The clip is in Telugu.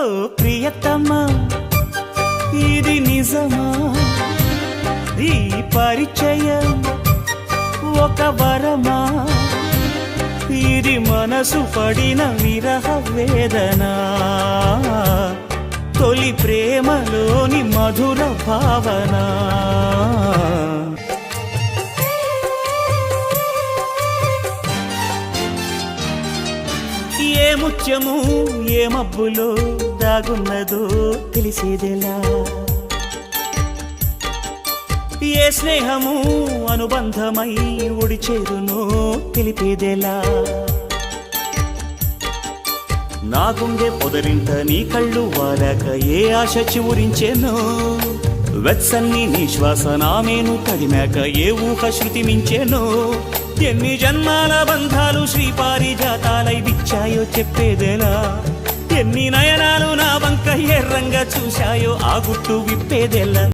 ఓ ప్రియతమా ఇది నిజమా? ఈ పరిచయం ఒక వరమా? ఇది మనసు పడిన విరహ వేదన? తొలి ప్రేమలోని మధుర భావన? ఏ ముత్యము ఏ మబ్బులో దాగున్నదో తెలిసేదెలా. ఏ స్నేహము అనుబంధమై ఒడిచేరునో తెలిపేదెలా. నా గుండె పొదరింట నీ కళ్ళు వారాక ఏ ఆశ చివురించెనో. వెత్సన్ని నీ శ్వాస నామేను తడిమాక ఏ ఊహ శృతి మించెనో ఎన్ని జన్మాల బంధాలు శ్రీపారిజాతాలై చూశాయో చెప్పేదెలా ఎన్ని నయనాలు నా వంక ఎర్రంగా చూశాయో ఆ గుట్టు విప్పేదేలా?